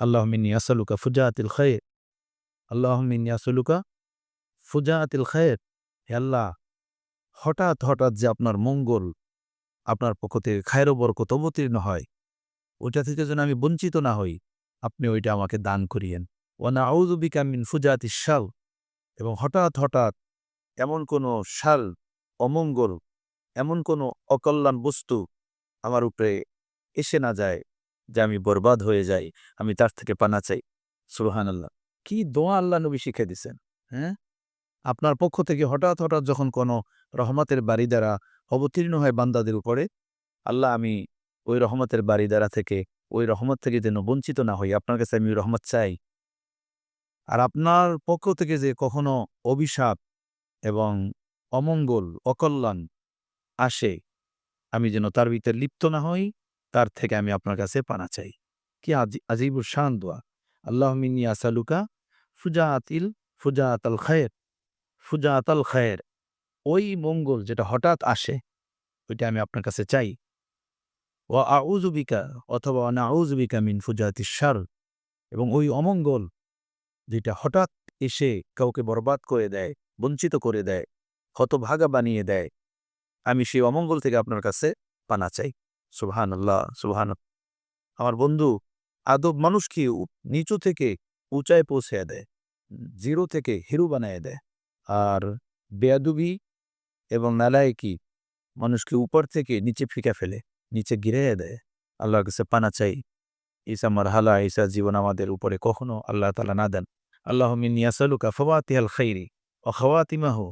আল্লাহমিন ইয়াসলুকা ফুজাতিল খয়ের আল্লাহমিন ইয়াসলুকা ফুজাতিল খয়ের হে আল্লাহ হঠাৎ হঠাৎ যে আপনার মঙ্গল আপনার পক্ষ থেকে খায়ের বরকত অবতীর্ণ হয়। ওইটা থেকে যেন আমি বঞ্চিত না হই। আপনি ওইটা আমাকে দান করিয়েন। ওয়ানা আউজুবিকা মিন ফুজাতি শাল। এবং হঠাৎ হঠাৎ এমন কোনো শাল অমঙ্গল, এমন কোনো অকল্যাণ বস্তু আমার উপরে এসে না যায় যে আমি বরবাদ হয়ে যাই, আমি তার থেকে পানা চাই। সুবহান আল্লাহ কি দোয়া আল্লাহ নবী শিখে দিছেন হ্যাঁ? আপনার পক্ষ থেকে হঠাৎ হঠাৎ যখন কোনো রহমতের বাড়ি দ্বারা অবতীর্ণ হয় বান্দাদের উপরে, আল্লাহ আমি ওই রহমতের বাড়ি দ্বারা থেকে, ওই রহমত থেকে যেন বঞ্চিত না হই। আপনার কাছে আমি রহমত চাই। আর আপনার পক্ষ থেকে যে কখনো অভিশাপ এবং অমঙ্গল, অকল্যাণ আসে, আমি যেন তার ভিতরে লিপ্ত না হই, তার থেকে আমি আপনার কাছে পানা চাই। কি আজিবুর শান দোয়া। আল্লাহ মিনী আসালুকা ফুজাআতিল ফুজাআত আল খায়ের ফুজাআত আল খায়ের। ওই মঙ্গল যেটা হঠাৎ আসে, ওইটা আমি আপনার কাছে চাই। ও আউজুবিকা অথবা না আউজুবিকা মিন ফুজাতি সার এবং ওই অমঙ্গল যেটা হঠাৎ এসে কাউকে বরবাদ করে দেয়, বঞ্চিত করে দেয়, হতভাগা বানিয়ে দেয়, আমি সেই অমঙ্গল থেকে আপনার কাছে পানা চাই। সুবহান আল্লাহ সুবহান আমার বন্ধু, আদব মানুষকে নিচু থেকে উঁচায় পৌঁছে দেয় জিরো থেকে হিরো বানায় দেয়। আর বেয়াদুবি এবং নালায়কি মানুষকে উপর থেকে নিচে ফিকা ফেলে, নিচে গিরে দেয়? আল্লাহর কাছে পানা চাই। ঈসা মারহালা ঈসা জীবন আমাদের উপরে কখনো আল্লাহ তালা না দেন। আল্লাহ মিনিয়াসালুকা ফওয়াতিহাল খৈরি ও খওয়াতিমাহু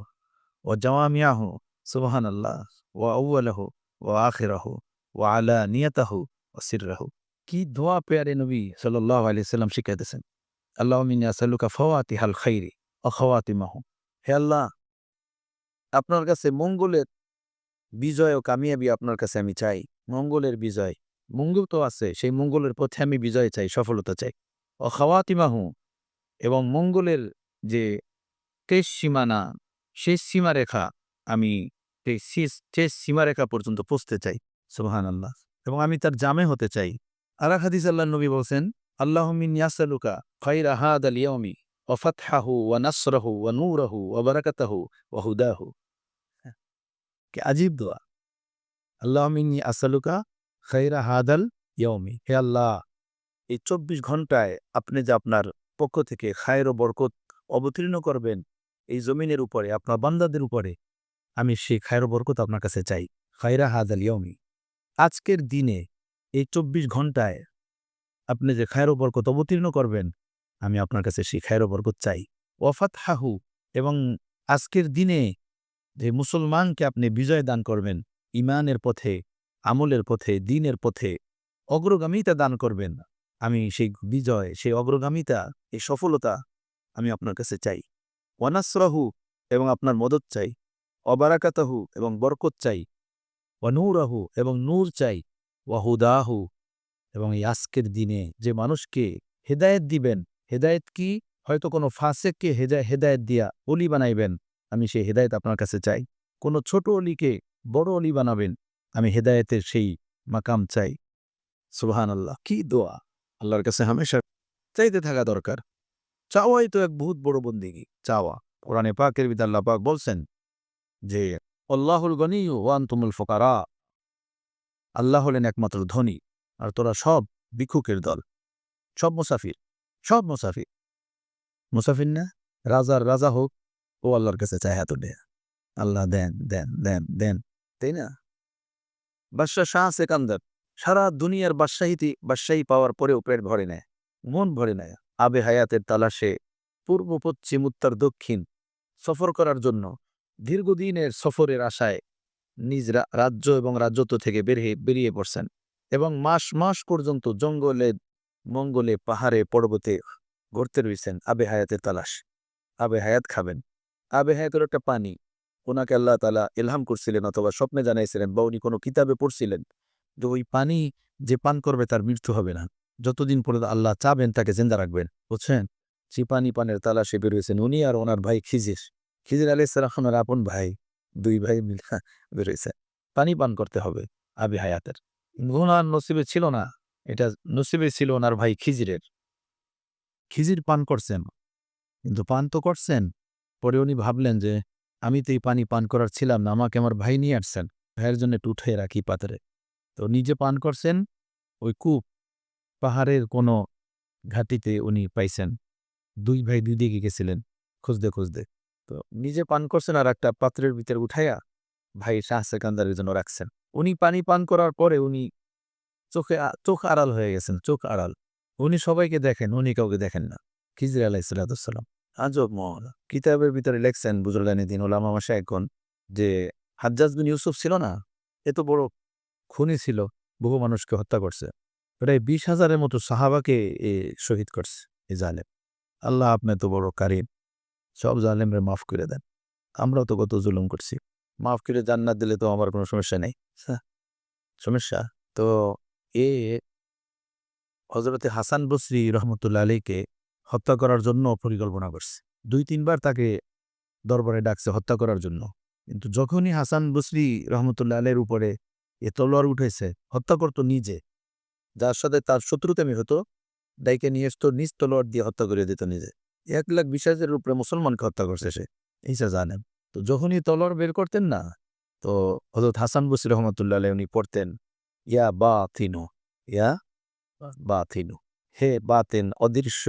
ও জাওয়ামিয়াহু সুবহান আল্লাহ ও আউ্লাহু ও আখিরাহু ও আলা নিয়াতাহু ও সিররাহু। কি দোয়া পেয়ারে নবী সাল্লাহ আলি সাল্লাম শিখাইতেছেন? আল্লাহ মিনিয়াসালুকা ফওয়াতিহাল খৈরি ও খওয়াতিমাহু। হে আল্লাহ আপনার কাছে মঙ্গলের বিজয় ও কামিয়াবি আপনার কাছে আমি চাই। মঙ্গলের বিজয়। মঙ্গল তো আছে, সেই মঙ্গলের পথে আমি বিজয় চাই, সফলতা চাই। ও খাওয়াতিমাহু এবং মঙ্গলের যে শেষ সীমানা, শেষ সীমারেখা, আমি শেষ শেষ সীমারেখা পর্যন্ত পৌঁছতে চাই। সুবহান আল্লাহ এবং আমি তার জামে হতে চাই। আর হাদিস আল্লাহ নবী বলছেন, আল্লাহ মিন ইয়াসালুকা খাইর আহাদ আল ইয়মি ও ফতহাহু ও নাসরহু ও নূরহু ও বারাকাতাহু ও হুদাহু। কে আজীব দোয়া। আল্লাহ মিন্নি আসালুকা খৈরা হাদাল ইয়মি হে আল্লাহ, এই চব্বিশ ঘন্টায় আপনি যে আপনার পক্ষ থেকে খায়ের ও বরকত অবতীর্ণ করবেন এই জমিনের উপরে, আপনার বান্দাদের উপরে, আমি সেই খায়ের বরকত আপনার কাছে চাই। খায়রা হাদাল ইয়মি আজকের দিনে এই চব্বিশ ঘন্টায় আপনি যে খায়ের বরকত অবতীর্ণ করবেন, আমি আপনার কাছে সেই খায়ের বরকত চাই। ওয়াফাত হাহু এবং আজকের দিনে যে মুসলমানকে আপনি বিজয় দান করবেন ইমানের পথে, আমলের পথে, দিনের পথে, অগ্রগামিতা দান করবেন। আমি সেই বিজয়, সেই অগ্রগামিতা, এই সফলতা আমি আপনার কাছে চাই। ওয়ানাসরাহু এবং আপনার মদত চাই। অবারাকাতাহু এবং বরকত চাই। ওয়ানুরাহু এবং নূর চাই। ওয়াহুদাহু এবং এই আজকের দিনে যে মানুষকে হেদায়েত দিবেন, হেদায়েত কি? হয়তো কোনো ফাঁসেককে হেদায় হেদায়েত দিয়া অলি বানাইবেন। আমি সেই হেদায়েত আপনার কাছে চাই। কোনো ছোট অলিকে বড় অলি বানাবেন, আমি হেদায়েতের সেই মাকাম চাই। সুবহান আল্লাহ কি দোয়া? আল্লাহর কাছে হামেশা চাইতে থাকা দরকার। চাওয়াই তো এক বহুত বড় বন্দিগি। চাওয়া। কোরআনে পাকের বিদ আল্লাহ পাক বলছেন যে, আল্লাহুল গনি ওয়ান তুমুল ফোকারা। আল্লাহ হলেন একমাত্র ধনী, আর তোরা সব ভিক্ষুকের দল। সব মুসাফির। সব মুসাফির। মুসাফির না? রাজার রাজা হোক ও আল্লাহর কাছে চায় এত দেয়া আল্লাহ দেন দেন দেন দেন, তাই না? বাদশাহ শাহ সেকান্দার সারা দুনিয়ার বাদশাহীতি বাদশাহী পাওয়ার পরেও পেট ভরে নেয়, মন ভরে নেয়। আবে হায়াতের তালাশে পূর্ব, পশ্চিম, উত্তর, দক্ষিণ সফর করার জন্য দীর্ঘদিনের সফরের আশায় নিজ রাজ্য এবং রাজ্যত্ব থেকে বেরিয়ে বেরিয়ে পড়ছেন এবং মাস মাস পর্যন্ত জঙ্গলে, মঙ্গলে, পাহাড়ে, পর্বতে ঘুরতে রয়েছেন আবে হায়াতের তালাশ। আবে হায়াত খাবেন। আবে হায়াতের একটা পানি। ওনাকে আল্লাহ তালা ইলহাম করছিলেন অথবা স্বপ্নে জানাইছিলেন বা উনি কোনো কিতাবে পড়ছিলেন। যে ওই পানি যে পান করবে তার মৃত্যু হবে না। যতদিন পরে আল্লাহ চাবেন তাকে জেন্দা রাখবেন, বুঝছেন? সে পানি পানের তালাশে বেরোয়েছেন উনি আর ওনার ভাই খিজির। খিজির আলি সালামের আপন ভাই, দুই ভাই মিলে বেরোয়েছে পানি পান করতে হবে আবি হায়াতের। ওনার নসিবে ছিল না, এটা নসিবে ছিল ওনার ভাই খিজিরের। খিজির পান করছেন, কিন্তু পান তো করছেন। পরে উনি ভাবলেন যে, আমি তো এই পানি পান করার ছিলাম না, আমাকে আমার ভাই নিয়ে আসছেন। ভাইয়ের জন্য একটু উঠে রাখি পাত্রে। তো নিজে পান করছেন, ওই কূপ, পাহাড়ের কোনো ঘাটিতে উনি পাইছেন। দুই ভাই দুই দিকে গেছিলেন, খুঁজতে খুঁজতে। তো নিজে পান করছেন আর একটা পাত্রের ভিতরে উঠাইয়া ভাই শাহ সেকান্দারের জন্য রাখছেন। উনি পানি পান করার পরে উনি চোখে চোখ আড়াল হয়ে গেছেন, চোখ আড়াল। উনি সবাইকে দেখেন, উনি কাউকে দেখেন না। খিজির আলাইসালাম আজব মহল। কিতাবের ভিতরে লেখছেন বুজুর্গানি দিন, ওলামা মাসা এখন যে হাজ্জাজ বিন ইউসুফ ছিল না এত বড় খুনি ছিল, বহু মানুষকে হত্যা করছে। প্রায় বিশ হাজারের মতো সাহাবাকে এ শহীদ করছে এই জালেম। আল্লাহ আপনি তো বড় কারিম, সব জালেমরে মাফ করে দেন। আমরাও তো কত জুলুম করছি। মাফ করে জান্নাত দিলে তো আমার কোনো সমস্যা নেই। সমস্যা? তো এ হজরতে হাসান বসরি রহমতুল্লা আলীকে হত্যা করার জন্য পরিকল্পনা করছে। দুই, তিনবার তাকে দরবারে ডাকছে হত্যা করার জন্য। কিন্তু যখনই হাসান বসরি রহমতুল্লা আলের উপরে এ তলোয়ার উঠেছে, হত্যা করতো নিজে। যার সাথে তার শত্রুতামি হতো, ডাইকে নিয়ে আসতো নিজ তলোয়ার দিয়ে হত্যা করে দিত নিজে। এক লাখ বিশ হাজারের উপরে মুসলমানকে হত্যা করছে সে এইসা জানেন। তো যখনই তলোয়ার বের করতেন না, তো হজরত হাসান বসির রহমতুল্লাহ আলাই উনি পড়তেন, ইয়া বা থিনু ইয়া বা থিনু হে বা বাতেন, অদৃশ্য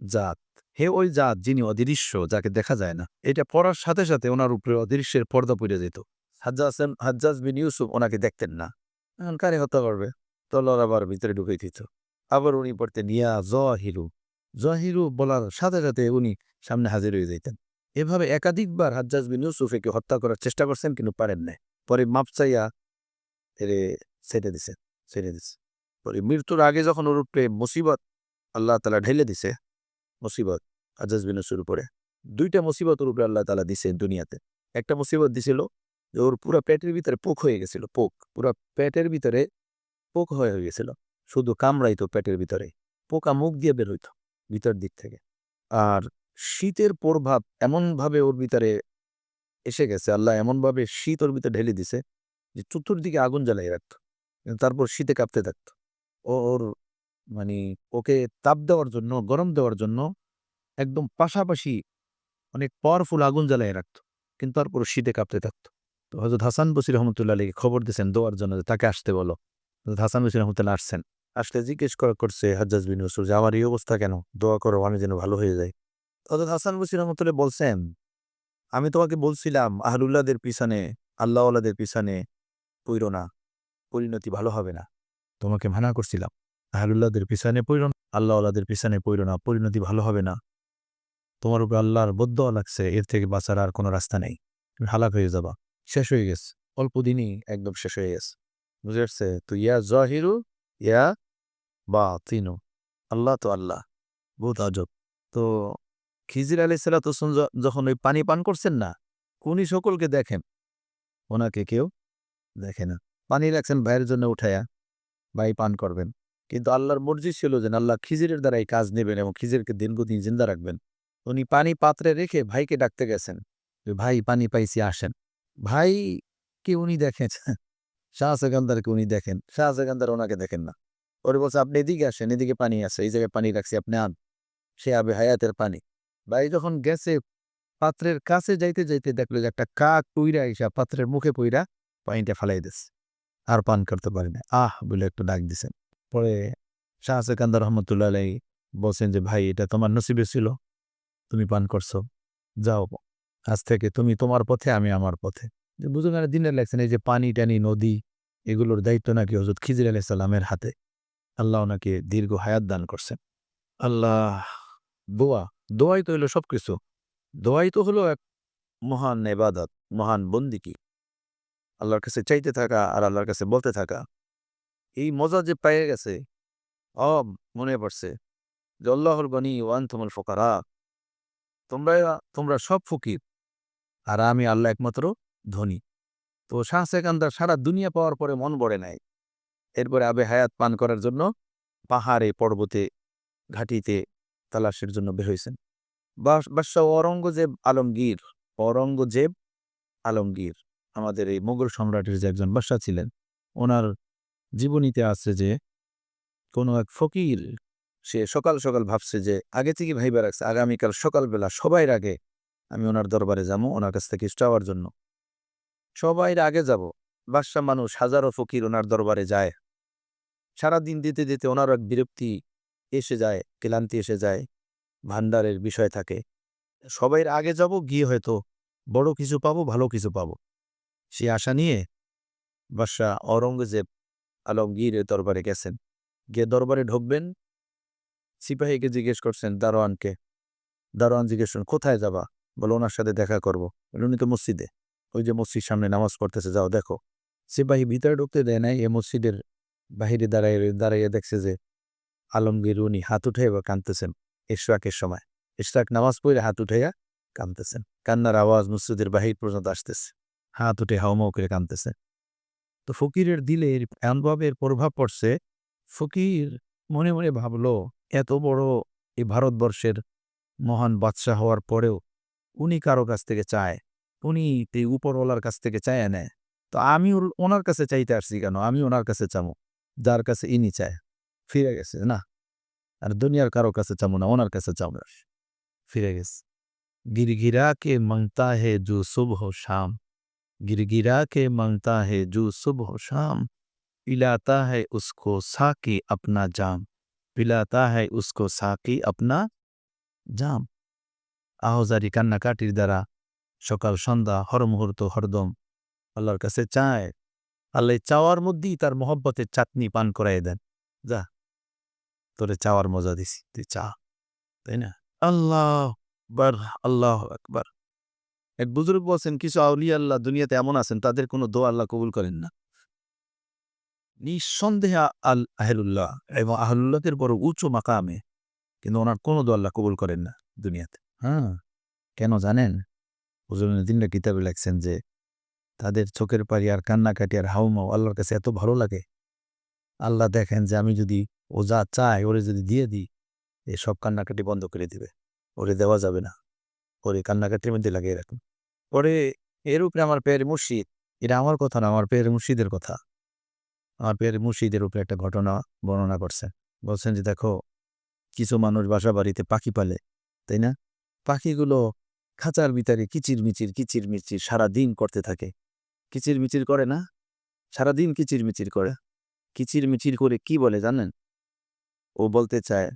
জাত। হে ওই জাত যিনি অদৃশ্য, যাকে দেখা যায় না। এটা পড়ার সাথে সাথে ওনার উপরে অদৃশ্যের পর্দা পড়ে যেত হাজ্জাজ হাজ্জাজ বিন ইউসুফ ওনাকে দেখতেন না। এখন কারে হত্যা করবে? তলোয়ার আবার ভিতরে ঢুকে দিত। আবার উনি পড়তেন, ইয়া জহিরু। জহিরু বলার সাথে সাথে উনি সামনে হাজির হয়ে যেতেন এভাবে একাধিকবার হাজ্জাজ বিন ইউসুফেকে হত্যা করার চেষ্টা করছেন কিন্তু পারেন নাই। পরে মাপ চাইয়া এরে ছেড়ে দিছে ছেড়ে দিছে। পরে মৃত্যুর আগে যখন ওর উপরে মুসিবত, আল্লাহ তালা ঢেলে দিছে মুসিবত হাজ্জাজ বিন ইউসুফের উপরে। দুইটা মুসিবত ওর উপরে আল্লাহ তালা দিছে দুনিয়াতে। একটা মুসিবত দিছিল যে ওর পুরো পেটের ভিতরে পোক হয়ে গেছিল, পোক। পুরো পেটের ভিতরে পোক হয়ে হয়ে গেছিল। শুধু কামড়াইতো পেটের ভিতরে। পোকা মুখ দিয়ে বের হইতো ভিতর দিক থেকে। আর শীতের প্রভাব এমনভাবে ওর ভিতরে এসে গেছে, আল্লাহ এমনভাবে শীত ওর ভিতরে ঢেলে দিছে যে চতুর্দিকে আগুন জ্বালাই রাখতো। তারপর শীতে কাঁপতে থাকতো। ওর মানে ওকে তাপ দেওয়ার জন্য, গরম দেওয়ার জন্য একদম পাশাপাশি অনেক পাওয়ারফুল আগুন জ্বালাই রাখতো। কিন্তু তারপর শীতে কাঁপতে থাকতো। তো হজরত হাসান বসির রহমতুল্লাহ আলীকে খবর দিয়েছেন দোয়ার জন্য তাকে আসতে বলো। হজরত হাসান বসির রহমতুল্লাহ আসছেন। আসলে জিজ্ঞেস করা করছে, হাজ্জাজ বিন ইউসুফ যে আমার এই অবস্থা কেন? দোয়া করো, আমি যেন ভালো হয়ে যায় হজরত হাসান বসির রহমতুল্লাহ বলছেন, আমি তোমাকে বলছিলাম, আহলুল্লাহদের পিছনে, আল্লাহওয়ালাদের পিছনে পইরো না। পরিণতি ভালো হবে না। তোমাকে মানা করছিলাম। আহলুল্লাহদের পিছনে পইরো না, আল্লাহওয়ালাদের পিছনে পইরো না, পরিণতি ভালো হবে না। তোমার উপরে আল্লাহর বদ্ধ লাগছে, এর থেকে বাঁচার আর কোনো রাস্তা নেই। তুমি হালাক হয়ে যাবা। শেষ হয়ে গেছে। অল্প দিনই একদম শেষ হয়ে গেছে। বুঝে আসছে? তো ইয়া জহিরু, ইয়া বা তিনু আল্লাহ তো আল্লাহ। বহুত আজব। তো খিজির আলি সালাতুসম যখন ওই পানি পান করছেন না, উনি সকলকে দেখেন। ওনাকে কেউ দেখে না। পানি রাখছেন ভাইয়ের জন্য উঠায়া। ভাই পান করবেন। কিন্তু আল্লাহর মর্জি ছিল যে আল্লাহ খিজিরের দ্বারা এই কাজ নেবেন এবং খিজিরকে দিনগুদিন জিন্দা রাখবেন। উনি পানি পাত্রে রেখে ভাইকে ডাকতে গেছেন ভাই, পানি পাইছি, আসেন। ভাই কি উনি দেখেন? শাহ সেকান্দারকে উনি দেখেন। শাহ ওনাকে দেখেন না। ওরে বলছে, আপনি এদিকে আসেন, এদিকে পানি আছে, এই জায়গায় পানি রাখছি, আপনি আন। সে আবে হায়াতের পানি। ভাই যখন গেছে পাত্রের কাছে যাইতে যাইতে দেখল যে একটা কাক পইরা এসা পাত্রের মুখে পইরা পানিটা ফালাই দিস আর পান করতে পারি না আহ বলে একটু ডাক দিছেন। পরে শাহ সেকান্দার রহমতুল্লাহ আলাই বলছেন যে, ভাই, এটা তোমার নসিবে ছিল। তুমি পান করছ। যাও, আজ থেকে তুমি তোমার পথে, আমি আমার পথে। আর দিনের লেখছেন, এই যে পানি, টানি, নদী, এগুলোর দায়িত্ব নাকি হজরত খিজির আলাহ সাল্লামের হাতে। আল্লাহ ওনাকে দীর্ঘ হায়াত দান করছেন। আল্লাহ, দোয়া, দোয়াই তো হলো সব কিছু দোয়াই তো হলো এক মহান এবাদত মহান বন্দিকি। আল্লাহর কাছে চাইতে থাকা আর আল্লাহর কাছে বলতে থাকা। এই মজা যে পেয়ে গেছে অ মনে পড়ছে। যে আল্লাহর গনি ওয়ান তোমার ফোকারা তোমরা তোমরা সব ফকির। আর আমি আল্লাহ একমাত্র ধনী। তো শাহ সেকান্দার সারা দুনিয়া পাওয়ার পরে মন বড়ে নাই। এরপরে আবে হায়াত পান করার জন্য পাহাড়ে, পর্বতে, ঘাটিতে তালাশের জন্য বের হয়েছেন বাদশাহ অরঙ্গজেব আলমগীর, ঔরঙ্গজেব আলমগীর, আমাদের এই মোগল সম্রাটের যে একজন বাদশাহ ছিলেন, ওনার জীবনীতে আছে যে, কোনো এক ফকির, সে সকাল সকাল ভাবছে যে, আগে থেকে ভাইবা রাখছে, আগামীকাল সকালবেলা সবাই আগে আমি ওনার দরবারে যাব, ওনার কাছ থেকে চাওয়ার জন্য। সবাই আগে যাব। বাদশাহ মানুষ, হাজারো ফকির ওনার দরবারে যায়। সারাদিন দিতে দিতে ওনার এক বিরক্তি এসে যায়, ক্লান্তি এসে যায়, ভান্ডারের বিষয় থাকে। সবাই আগে যাব, গিয়ে হয়তো বড় কিছু পাবো, ভালো কিছু পাবো। সে আশা নিয়ে বাদশাহ অরঙ্গজেব আলমগীরের দরবারে গেছেন। গিয়ে দরবারে ঢুকবেন। সিপাহীকে জিজ্ঞেস করছেন, দারোয়ানকে? দারোয়ান জিজ্ঞেস করেন কোথায় যাবা? বলে, ওনার সাথে দেখা করব। উনি তো মসজিদে। ওই যে মসজিদ সামনে নামাজ পড়তেছে, যাও দেখো। সিপাহী ভিতরে ঢুকতে দেয় নাই এ মসজিদের বাহিরে দাঁড়াইয়ে দাঁড়াইয়ে দেখছে যে আলমগীর উনি হাত উঠে এবার কাঁদতেছেন ইশরাকের সময়। ইশরাক নামাজ পড়ে হাত উঠাইয়া কাঁদতেছেন। কান্নার আওয়াজ মসজিদের বাহির পর্যন্ত আসতেছে। হাত উঠে হাওমাও করে কাঁদতেছে। তো ফকিরের দিলে এমনভাবে এর প্রভাব পড়ছে। ফকির মনে মনে ভাবল, এত বড় এই ভারতবর্ষের মহান বাদশাহ হওয়ার পরেও উনি কারও কাছ থেকে চায়? উনি এই উপরওয়ালার কাছ থেকে চায় নেয় তো আমি ওনার কাছে চাইতে আসছি কেন? আমি ওনার কাছে চামো। যার কাছে ইনি চায়। ফিরে গেছে, না? আর দুনিয়ার কারও কাছে চামো না, ওনার কাছে চামো ফিরে গেছে। গিরগিরাকে মংতা হে জু শুভ শাম। गिरगिरा के मांगता है जो सुबह शाम पिलाता है उसको साकी अपना जाम पिलाता है उसको साकी अपना জাম আহজারি কান্নাকাটির দ্বারা সকাল সন্ধ্যা হরমুহূর্ত হরদম আল্লাহর কাছে চায় আল্লাহ চাওয়ার মধ্যেই তার মহব্বতের চাটনি পান করাই দেন যা তোরে চাওয়ার মজা দিছি তুই চা তাই না আল্লাহ বার আল্লাহ আকবার এক বুজুর্গ বলছেন, কিছু আউলিয়া আল্লাহ দুনিয়াতে এমন আছেন, তাদের কোনো দোয়া আল্লাহ কবুল করেন না। নিঃসন্দেহে আল আহলুল্লাহ এবং আহলুল্লাহের বড় উঁচু মাকামে কিন্তু ওনার কোনো দোয়া আল্লাহ কবুল করেন না দুনিয়াতে। হ্যাঁ কেন জানেন? হুজুরের দিনটা কিতাবে লেখছেন যে, তাদের চোখের পাড়ি আর কান্নাকাটি আর হাউমাও আল্লাহর কাছে এত ভালো লাগে। আল্লাহ দেখেন যে আমি যদি ও যা চায়, ওরে যদি দিয়ে দিই এই সব কান্নাকাটি বন্ধ করে দিবে। ওরে দেওয়া যাবে না। ওরে কান্নাকাটির মধ্যে লাগিয়ে রাখুন। পরে এর উপরে আমার পেয়ের মুর্শিদ, এটা আমার কথা না, আমার পেয়ের মুর্শিদের কথা। আমার পেয়ের মুর্শিদের উপরে একটা ঘটনা বর্ণনা করছেন বলছেন যে, দেখো, কিছু মানুষ বাসা বাড়িতে পাখি পালে, তাই না? পাখিগুলো খাঁচার ভিতরে কিচির মিচির কিচির মিচির সারা দিন করতে থাকে। কিচির মিচির করে না? সারা দিন কিচির মিচির করে। কিচির মিচির করে কি বলে জানেন? ও বলতে চায়,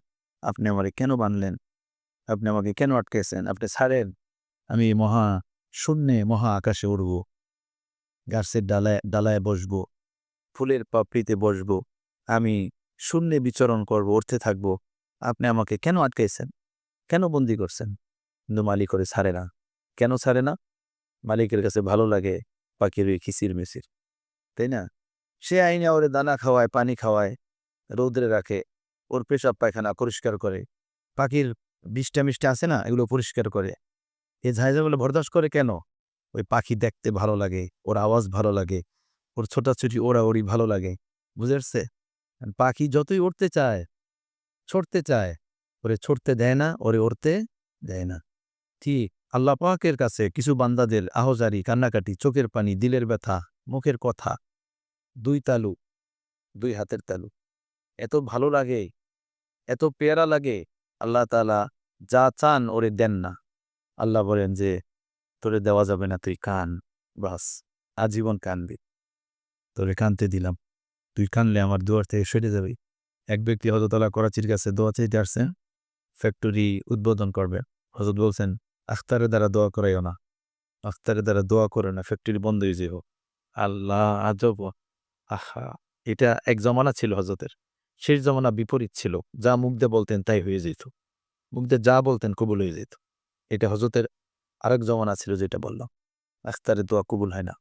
আপনি আমারে কেন বানলেন? আপনি আমাকে কেন আটকেছেন? আপনি ছাড়েন। আমি মহা শূন্যে, মহা আকাশে উড়ব। গাছের ডালায় ডালায় বসব। ফুলের পাপড়িতে বসব। আমি শূন্যে বিচরণ করব উঠতে থাকব। আপনি আমাকে কেন আটকাইছেন কেন বন্দি করছেন? কিন্তু মালিক করে ছাড়ে না। কেন ছাড়ে না? মালিকের কাছে ভালো লাগে পাখির ওই খিচির মিচির। তাই না? সে আইনে ওরে দানা খাওয়ায়, পানি খাওয়ায়, রৌদ্রে রাখে, ওর পেশাব পায়খানা পরিষ্কার করে। পাখির বিষটা মিষ্টা আছে না, এগুলো পরিষ্কার করে। এই ঝাইজাগুলো বরদাস্ত করে কেন? ওই পাখি দেখতে ভালো লাগে, ওর আওয়াজ ভালো লাগে, ওর ছোটাছুটি ওরা ভালো লাগে বুঝেছে পাখি যতই উঠতে চায়, ছড়তে চায়, ওরে ছড়তে দেয় না, ওরে উড়তে দেয় না। ঠিক, আল্লাহ পাকের কাছে কিছু বান্দাদের আহজারি, কান্নাকাটি, চোখের পানি, দিলের ব্যথা, মুখের কথা, দুই তালু, দুই হাতের তালু। এত ভালো লাগে, এত পেয়ারা লাগে আল্লাহ তালা যা চান ওরে দেন না। আল্লাহ বলেন যে, তোরে দেওয়া যাবে না, তুই কান, বাস, আজীবন কানবি। তোরে কানতে দিলাম। তুই কানলে আমার দুয়ার থেকে সরে যাবি। এক ব্যক্তি হজরতলা করাচির কাছে দোয়া চাইতে আসছে ফ্যাক্টরি উদ্বোধন করবে। হজরত বলছেন আখতারের দ্বারা দোয়া করাইও না। আখতারের দ্বারা দোয়া করে না, ফ্যাক্টরি বন্ধ হয়ে যাব আল্লাহ আজব। আহা, এটা এক জমানা ছিল হজরতের শেষ জমানা বিপরীত ছিল। যা দিয়ে বলতেন তাই হয়ে যেত। দিয়ে যা বলতেন কবুল হয়ে যেত। এটা হজরতের আরেক জমানা ছিল যেটা বললাম। আখতারের দোয়া কবুল হয় না।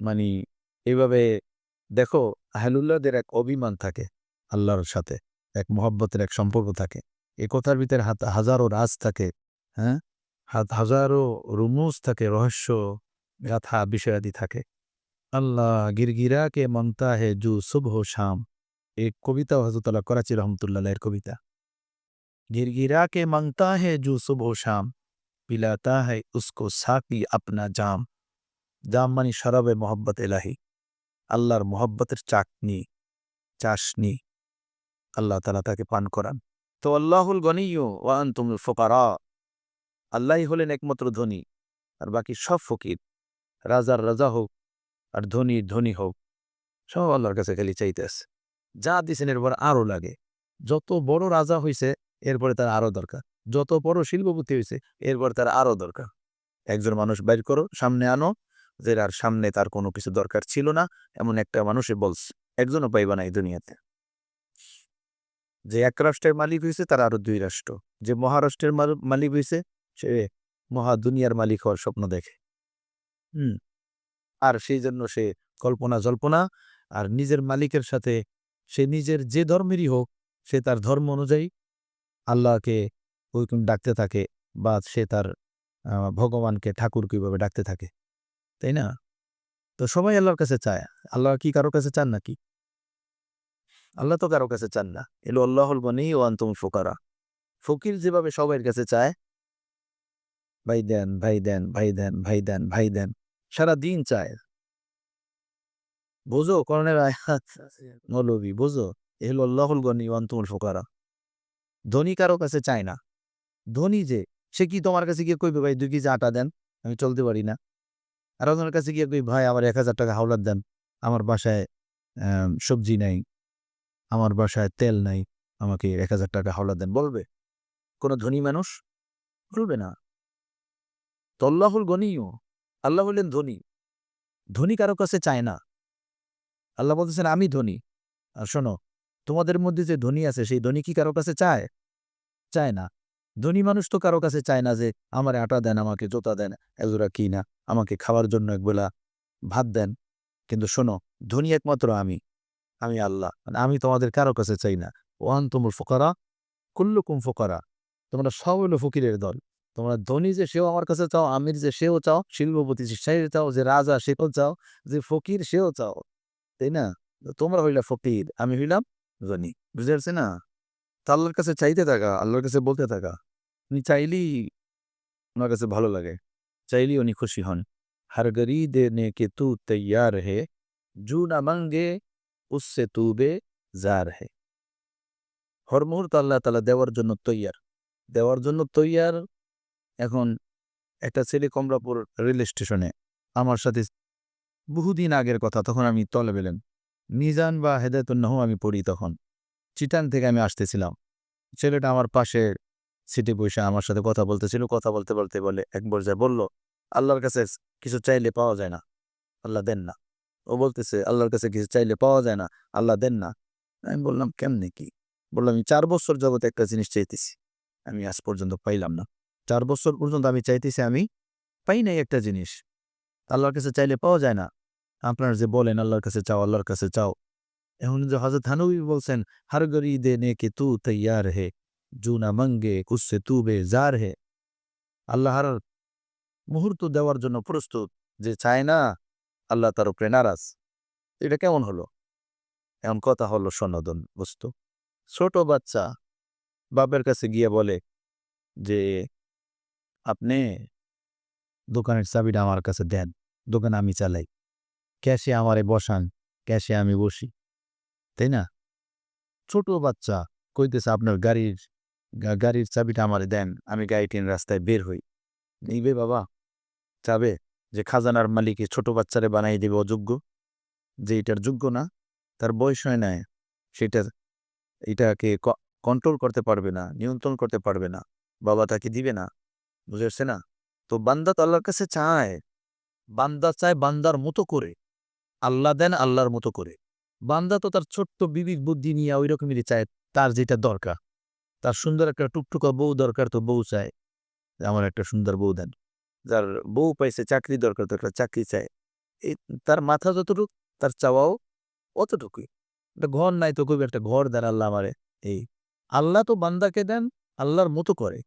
মানে এইভাবে দেখো, আহলুল্লাহদের এক অভিমান থাকে আল্লাহর সাথে, এক মহব্বতের এক সম্পর্ক থাকে। এ কথার ভিতরে হাত- হাজারো রাজ থাকে হ্যাঁ? হাত, হাজারো রুমুজ থাকে, রহস্য গাথা বিষয়াদি থাকে। আল্লাহ গিরগিরা কে মমতা হে জু শুভ শাম এক কবিতা হজরতলা করাচি রহমতুল্লাহ এর কবিতা গিরগিরা কে মাংতা হে জু শুভ শাম পিলাতা হে উসকো সাকি আপনা জাম জাম মানি সরবে মোহব্বত এলাহি আল্লাহর মোহব্বতের চাকনি চাষনি আল্লাহ তালা তাকে পান করান তো আল্লাহুল গনিও ওয়ান তুমুল ফোকার আল্লাহ হলেন একমাত্র ধনী আর বাকি সব ফকির রাজার রাজা হোক আর ধনীর ধনী হোক সব আল্লাহর কাছে খালি চাইতে আছে যা দিছেন এরপর আরও লাগে। যত বড় রাজা হইছে, এরপরে তার আরও দরকার। যত বড় শিল্পপতি হয়েছে এরপর তার আরও দরকার। একজন মানুষ বাইর করো, সামনে আনো, যে আর সামনে তার কোনো কিছু দরকার ছিল না, এমন একটা মানুষে বলছে একজনও পাইবা না এই দুনিয়াতে। যে এক রাষ্ট্রের মালিক হয়েছে তার আরও দুই রাষ্ট্র। যে মহারাষ্ট্রের মাল- মালিক হয়েছে সে মহা দুনিয়ার মালিক হওয়ার স্বপ্ন দেখে। হুম। আর সেই জন্য সে কল্পনা জল্পনা আর নিজের মালিকের সাথে সে নিজের যে ধর্মেরই হোক, সে তার ধর্ম অনুযায়ী আল্লাহকে ওইরকম ডাকতে থাকে বা সে তার ভগবানকে ঠাকুর কীভাবে ডাকতে থাকে। তাই না? তো সবাই আল্লাহর কাছে চায়। আল্লাহ কি কারোর কাছে চান নাকি? আল্লাহ তো কারও কাছে চান না। এলো আল্লাহল বনি ও আন্তম ফোকারা। ফকির যেভাবে সবার কাছে চায়, ভাই দেন ভাই দেন ভাই দেন ভাই দেন ভাই দেন, সারা দিন চায়। বোঝো? করণের আয়াত মৌলবী বোঝো? এ হলো আল্লাহুল গনি আন্তম ফোকারা। ধনী কারও কাছে চায় না। ধনী যে, সে কি তোমার কাছে গিয়ে কইবে, ভাই দুই কেজি আটা দেন? আমি চলতে পারি না। আর ওনার কাছে গিয়ে কই ভাই, আমার এক হাজার টাকা হাওলাত দেন। আমার বাসায় সবজি নাই। আমার বাসায় তেল নাই। আমাকে এক হাজার টাকা হাওলাত দেন। বলবে? কোনো ধনী মানুষ? বলবে না। তল্লাহুল গনিও, আল্লাহ হলেন ধনী। ধনী কারও কাছে চায় না। আল্লাহ বলতেছেন, আমি ধনী। আর শোনো, তোমাদের মধ্যে যে ধনী আছে, সেই ধনী কি কারও কাছে চায়? চায় না। ধনী মানুষ তো কারও কাছে চায় না যে, আমার আটা দেন, আমাকে জোতা দেন এজোরা কি না আমাকে খাওয়ার জন্য একবেলা ভাত দেন। কিন্তু শোনো, ধনী একমাত্র আমি আমি আল্লাহ। মানে আমি তোমাদের কারও কাছে চাই না। ওয়ান তুমুর ফোকারা, কুল্লুকুম ফোকারা। তোমরা সব হলো ফকিরের দল। তোমরা ধনী যে সেও আমার কাছে চাও, আমির যে সেও চাও, শিল্পপতি সে চাও, যে রাজা সেও চাও, যে ফকির সেও চাও। তাই না? তোমরা হইলে ফকির, আমি হইলাম ধনী, বুঝতে পারছি না? তা আল্লাহর কাছে চাইতে থাকা, আল্লাহর কাছে বলতে থাকা, উনি চাইলেই ওনার কাছে ভালো লাগে, চাইলেই উনি খুশি হন। হার গরি দেনে কে তু তৈয়ার হে জু না মাঙ্গে উসে তু বে জার হে। হর মুহূর্ত আল্লাহ তালা দেওয়ার জন্য তৈয়ার। দেওয়ার জন্য তৈয়ার এখন একটা ছেলে কমলাপুর রেল স্টেশনে, আমার সাথে বহুদিন আগের কথা, তখন আমি তলে পেলেন মিজান বা হেদায়তুন্নাহ আমি পড়ি তখন। চিটান থেকে আমি আসতেছিলাম। ছেলেটা আমার পাশে সিটে বসে আমার সাথে কথা বলতেছিল। কথা বলতে বলতে বলে এক পর্যায়ে বলল, আল্লাহর কাছে কিছু চাইলে পাওয়া যায় না। আল্লাহ দেন না। ও বলতেছে, আল্লাহর কাছে কিছু চাইলে পাওয়া যায় না। আল্লাহ দেন না। আমি বললাম, কেমনে কি? বললাম, আমি চার বছর জগতে একটা জিনিস চাইতেছি। আমি আজ পর্যন্ত পাইলাম না। চার বছর পর্যন্ত আমি চাইতেছি আমি পাই নাই একটা জিনিস। আল্লাহর কাছে চাইলে পাওয়া যায় না। আপনার যে বলেন, আল্লাহর কাছে চাও, আল্লাহর কাছে চাও। এখন যে হজরত হানবী বলছেন, হর গরি দে নে কে তু তৈয়ার হে, জু না মঙ্গে কুসে তু বে জার হে। আল্লাহর মুহূর্ত দেওয়ার জন্য প্রস্তুত যে চায় না, আল্লাহ তার উপরে নারাজ। এটা কেমন হলো? এমন কথা হলো সনদন বস্তু। ছোট বাচ্চা বাপের কাছে গিয়ে বলে যে, আপনি দোকানের চাবিটা আমার কাছে দেন, দোকান আমি চালাই। ক্যাশে আমারে বসান, ক্যাশে আমি বসি। তাই না? ছোট বাচ্চা কইতেছে আপনার গাড়ির গাড়ির চাবিটা আমারে দেন, আমি গাড়ি টেনে রাস্তায় বের হই। নিবে বাবা, চাবে যে খাজানার মালিকে ছোট বাচ্চারে বানাই দেবে অযোগ্য? যে এটার যোগ্য না, তার বয়স হয় নাই, সেটা, এটাকে কন্ট্রোল করতে পারবে না, নিয়ন্ত্রণ করতে পারবে না, বাবা তাকে দিবে না, বুঝেছে না? তো বান্দা তো আল্লাহর কাছে চায়, বান্দা চায় বান্দার মতো করে। আল্লাহ দেন আল্লাহর মতো করে। বান্দা তো তার ছোট্ট বিবিধ বুদ্ধি নিয়ে ওই রকমেরই চায়, তার যেটা দরকার। তার সুন্দর একটা টুকটুকা বউ দরকার তো বউ চায় আমার একটা সুন্দর বউ দেন। যার বউ পাইছে চাকরি দরকার, তো একটা চাকরি চায়। এই তার মাথা যতটুকু, তার চাওয়াও অতটুকুই। একটা ঘর নাই তো কবি একটা ঘর দেন আল্লাহ আমারে, এই। আল্লাহ তো বান্দাকে দেন, আল্লাহর মতো করে।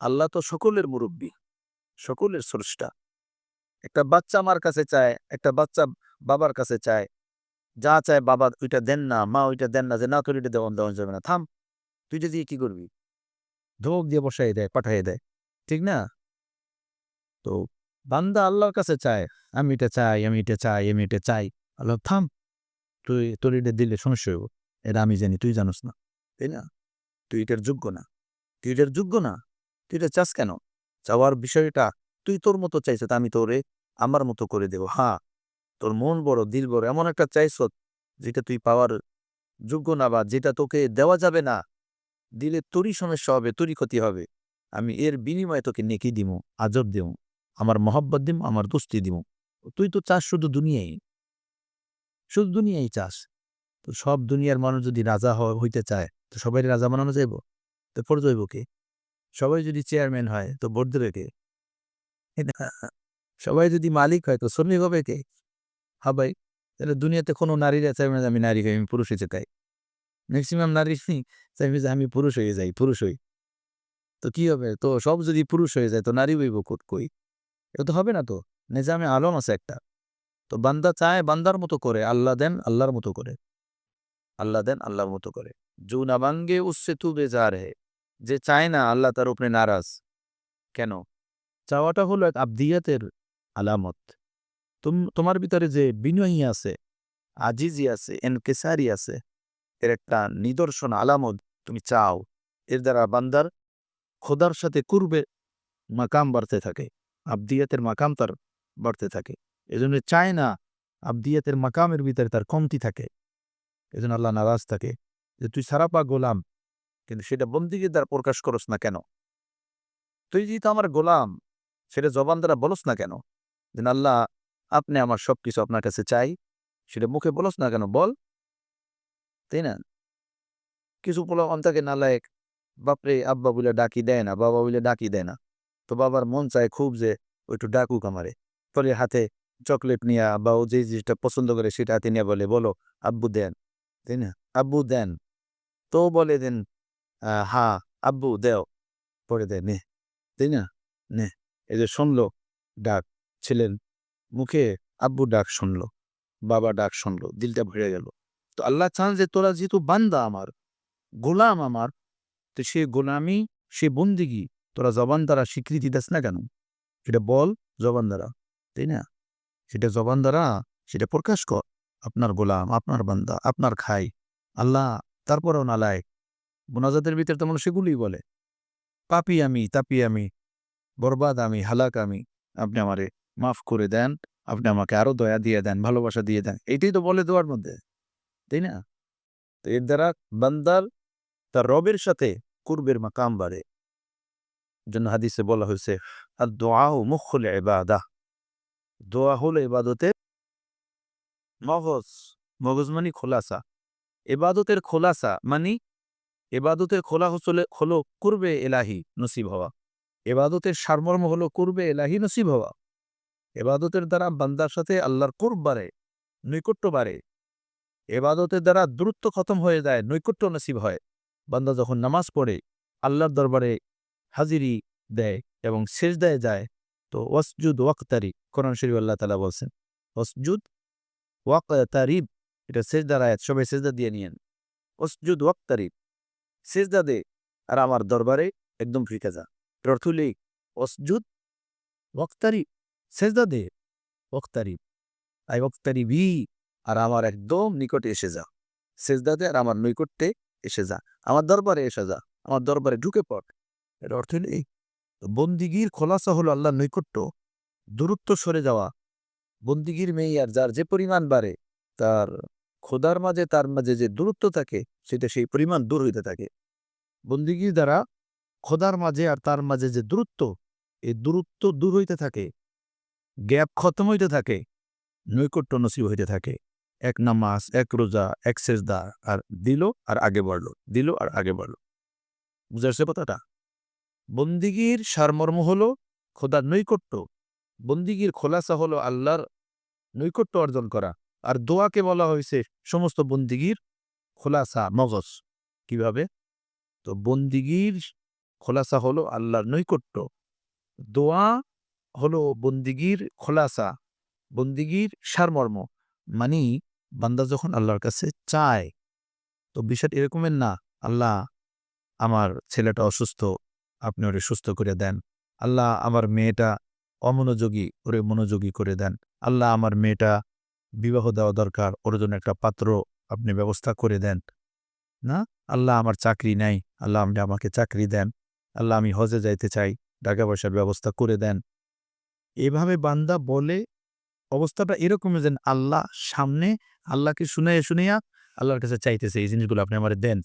আল্লাহ তো সকলের মুরব্বী, সকলের স্রষ্টা। একটা বাচ্চা আমার কাছে চায়, একটা বাচ্চা বাবার কাছে চায়। যা চায় বাবা ওইটা দেন না, মা ওইটা দেন না, যে না তোর এটা দেওয়ান দেওয়া যাবে না। থাম, তুই দিয়ে কি করবি? ধোক দিয়ে বসাই দেয় পাঠাই দেয়। ঠিক না? তো বান্দা আল্লাহর কাছে চায়, আমি এটা চাই, আমি এটা চাই, আমি এটা চাই। আল্লাহ থাম, তুই, তোর এটা দিলে সমস্যা হইব। এটা আমি জানি, তুই জানোস না। তাই না? তুই এটার যোগ্য না। তুই এটার যোগ্য না? তুই এটা চাস কেন? চাওয়ার বিষয়টা তুই তোর মতো চাইছ, তা আমি তোরে আমার মতো করে দেব। হ্যাঁ তোর মন বড়, দিল বড়, এমন একটা চাইছ যেটা তুই পাওয়ার যোগ্য না বা যেটা তোকে দেওয়া যাবে না। দিলে তোরই সমস্যা হবে, তোরই ক্ষতি হবে। আমি এর বিনিময়ে তোকে নেকি দিব আজব দিব আমার মহব্বত দিব আমার দুস্তি দিব তুই তো চাস শুধু দুনিয়াই। শুধু দুনিয়াই চাস। তো সব দুনিয়ার মানুষ যদি রাজা হইতে চায়, তো সবাই রাজা বানানো যাইব? তো পড়ে যাইব কে? সবাই যদি চেয়ারম্যান হয়, তো ভোট দেবে কে? সবাই যদি মালিক হয়, তো শ্রমিক হবে কে? ভাই তাহলে দুনিয়াতে কোনো নারীরা চাইবে না যে আমি নারী হই, আমি পুরুষ হইতে চাই। ম্যাক্সিমাম নারী চাইবে যে আমি পুরুষ হয়ে যাই, পুরুষ হই। তো কি হবে? তো সব যদি পুরুষ হয়ে যায়, তো নারী হইব কই? এটা তো হবে না তো? নিজামে আলম আছে একটা। তো বান্দা চায়, বান্দার মতো করে, আল্লাহ দেন, আল্লাহর মতো করে। আল্লাহ দেন, আল্লাহর মতো করে। জু নাবাঙ্গে উসে তু বেজার হে। যে চায় না, আল্লাহ তার উপরে নারাজ। কেন? চাওয়াটা হলো এক আবদিয়াতের আলামত। তোমার ভিতরে যে বিনয়ী আছে, আজিজি আছে, এনকেসারি আছে, এর একটা নিদর্শন, আলামত তুমি চাও, এর দ্বারা বান্দার খোদার সাথে কুরবে মাকাম বাড়তে থাকে, আবদিয়াতের মাকাম তার বাড়তে থাকে। এজন্য চায় না আবদিয়াতের মাকামের ভিতরে তার কমতি থাকে। এজন্য আল্লাহ নারাজ থাকে যে, তুই সারাপা গোলাম, কিন্তু সেটা বন্দিগির দ্বারা প্রকাশ করস না কেন? তুই যেহেতু আমার গোলাম, সেটা জবান দ্বারা বলস না কেন? যেন আল্লাহ আপনি আমার সব কিছু আপনার কাছে চাই। সেটা মুখে বলস না কেন, বল। তাই না? কিছু পোলাপান থাকে নালায়ক বাপরে আব্বা বলে ডাকি দেয় না, বাবা বলে ডাকি দেয় না। তো বাবার মন চায় খুব যে ও একটু ডাকুক আমারে। পরে হাতে চকলেট নিয়া বা ও যে জিনিসটা পছন্দ করে সেটা হাতে নিয়ে বলে, বলো, আব্বু দেন। তাই না? আব্বু দেন। তো বলে দেন হ্যাঁ আব্বু, দেও। পরে দেয়, নে। তাই না? নে। এই যে শুনলো, ডাক ছেলের মুখে আব্বু ডাক শুনলো, বাবা ডাক শুনলো, দিলটা ভরে গেল। তো আল্লাহ চান যে তোরা যেহেতু বান্দা আমার, গোলাম আমার, তো সে গোলামি, সে বন্দিগি তোরা জবান দ্বারা স্বীকৃতি দাস না কেন? সেটা বল জবান দ্বারা, তাই না? সেটা জবান দ্বারা, সেটা প্রকাশ কর, আপনার গোলাম, আপনার বান্দা, আপনার খাই, আল্লাহ তারপরেও নালায় মোনাজাতের ভিতরে তেমন সেগুলি বলে, পাপি আমি, তাপি আমি, বরবাদ আমি, হালাক আমি, আপনি আমারে মাফ করে দেন, আপনি আমাকে আরও দয়া দিয়ে দেন, ভালোবাসা দিয়ে দেন এইটাই তো বলে দেওয়ার মধ্যে, তাই না? তো এর দ্বারা বান্দার তার রবের সাথে কুরবের মাকাম বাড়ে। জন্য হাদিসে বলা হয়েছে আর দোয়া ও মুখল এবাদা দোয়া হলো এবাদতের মগজ মগজ মানে খোলাসা এবাদতের খোলাসা মানে এবাদতের খোলা হচলে হলো কুরবে এলাহি নসিব হওয়া এবাদতের সারমর্ম হলো কুরবে এলাহি নসিব হওয়া। এবাদতের দ্বারা বান্দার সাথে আল্লাহর কুরব বাড়ে নৈকট্য বাড়ে। এবাদতের দ্বারা দূরত্ব খতম হয়ে যায় নৈকট্য নসিব হয়। বান্দা যখন নামাজ পড়ে আল্লাহর দরবারে হাজিরি দেয় এবং সেজদায় যায় তো ওয়াসজুদ ওয়াক্তারি কোরআন শরীফ আল্লাহ তালা বলছেন ওয়াসজুদ ওয়াক্তারিব এটা সেজদার আয়াত সবাই সেজদা দিয়ে নিয়েন। ওয়াসজুদ ওয়াক্তারিব সেজদা দে আর আমার দরবারে একদম ফিকে যা। এর অর্থ হলো এই, ওয়াক্তারিব সেজদা দে ওয়াক্তারিব আই ওয়াক্তারিবি আর আমার একদম নিকটে এসে যা। সেজদাতে আর আমার নৈকট্যে এসে যা। আমার দরবারে এসে যা। আমার দরবারে ঢুকে পড়। এর অর্থ তো বন্দিগির খোলাসা হলো আল্লাহর নৈকট্য। দূরত্ব সরে যাওয়া। বন্দিগির মেয়ার যার যে পরিমাণ বাড়ে, তার খোদার মাঝে, তার মাঝে যে দূরত্ব থাকে, সেটা সেই পরিমাণ দূর হইতে থাকে। বন্দিগির দ্বারা খোদার মাঝে আর তার মাঝে যে দূরত্ব, এই দূরত্ব দূর হইতে থাকে। গ্যাপ খতম হইতে থাকে, নৈকট্য নসিব হইতে থাকে। এক নামাজ, এক রোজা, এক সেজদা, আর দিল আর আগে বাড়লো, দিল আর আগে বাড়লো। বুঝাচ্ছে কথাটা? বন্দিগির সারমর্ম হল খোদার নৈকট্য। বন্দিগির খোলাসা হলো আল্লাহর নৈকট্য অর্জন করা। আর দোয়াকে বলা হয়েছে সমস্ত বন্দিগির খোলাসা, মগজ। কীভাবে? তো বন্দিগির খোলাসা হলো আল্লাহর নৈকট্য। দোয়া হলো বন্দিগির খোলাসা, বন্দিগির সারমর্ম। মানে বান্দা যখন আল্লাহর কাছে চায়, তো বিষয়টা এরকমের না, আল্লাহ আমার ছেলেটা অসুস্থ, আপনি ওরে সুস্থ করে দেন। আল্লাহ আমার মেয়েটা অমনোযোগী, ওরে মনোযোগী করে দেন। আল্লাহ আমার মেয়েটা বিবাহ দেওয়া দরকার, ওর জন্য একটা পাত্র আপনি ব্যবস্থা করে দেন। না? আল্লাহ আমার চাকরি নাই, আল্লাহ আপনি আমাকে চাকরি দেন। আল্লাহ আমি হজে যাইতে চাই, টাকা পয়সার ব্যবস্থা করে দেন। এভাবে বান্দা বলে অবস্থাটা এরকম যেন আল্লাহ সামনে, আল্লাহকে শুনাইয়া শুনিয়া আল্লাহর কাছে চাইতেছে, এই জিনিসগুলো আপনি আমার দেন।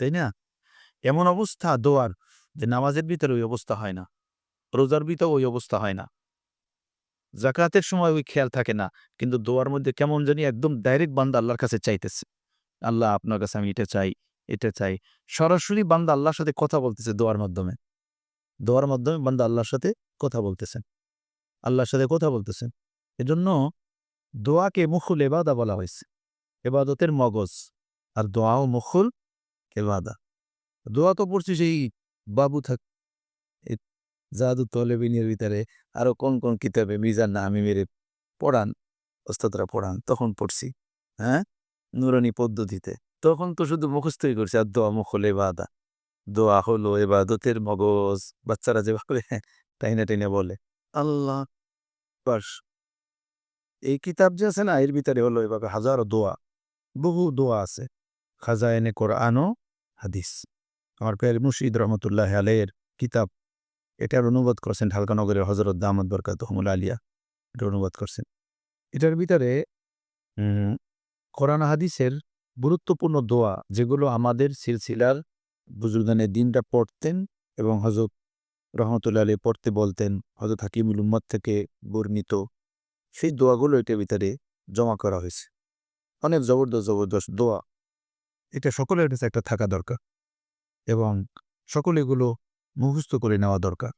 তাই না? এমন অবস্থা, দোয়ার যে, নামাজের ভিতরে ওই অবস্থা হয় না। রোজার ভিতরে ওই অবস্থা হয় না। জাকাতের সময় ওই খেয়াল থাকে না, কিন্তু দোয়ার মধ্যে কেমন জানি একদম ডাইরেক্ট বান্দা আল্লাহর কাছে চাইতেছে। আল্লাহ, আপনার কাছে আমি এটা চাই এটা চাই। সরাসরি বান্দা আল্লাহর সাথে কথা বলতেছে দোয়ার মাধ্যমে। দোয়ার মাধ্যমে বান্দা আল্লাহর সাথে কথা বলতেছেন আল্লাহর সাথে কথা বলতেছেন। এজন্য দোয়াকে মুখুল এবাদা বলা হয়েছে। এবাদতের মগজ আর দোয়াও মুখুল এবাদা। দোয়া তো পড়ছি সেই বাবু থাক জাদু তলেবিনের ভিতরে আরও কোন কোন কিতাবে মিজান না আমি মেরে পড়ান, ওস্তাদরা পড়ান, তখন পড়ছি। হ্যাঁ? নুরানি পদ্ধতিতে। তখন তো শুধু মুখস্থই করছি, আর দোয়া মুখল এবাদা। দোয়া হলো এবাদতের মগজ। বাচ্চারা যেভাবে টাইনা টাইনা বলে। আল্লাহ বাস এই কিতাব যে আছে না, এর ভিতরে হলো এভাবে হাজারো দোয়া, বহু দোয়া আছে। খাজায়নে ও হাদিস। আমার পেয়ার মুর্শিদ রহমতুল্লাহ আলের কিতাব, এটার অনুবাদ করছেন ঢালকানগরের হজরত দামদ বরকাত হমুল আলিয়া। এটা অনুবাদ করছেন। এটার ভিতরে কোরআন হাদিসের গুরুত্বপূর্ণ দোয়া, যেগুলো আমাদের সিলসিলার বুজুর্গানের দিনটা পড়তেন এবং হজরত রহমতুল্লাহ আলী পড়তে বলতেন হজরত হাকিমুল উম্মদ থেকে বর্ণিত, সেই দোয়াগুলো এটার ভিতরে জমা করা হয়েছে। অনেক জবরদস্ত জবরদস্ত দোয়া। এটা সকলের কাছে একটা থাকা দরকার এবং সকলে এগুলো মুখস্থ করে নেওয়া দরকার।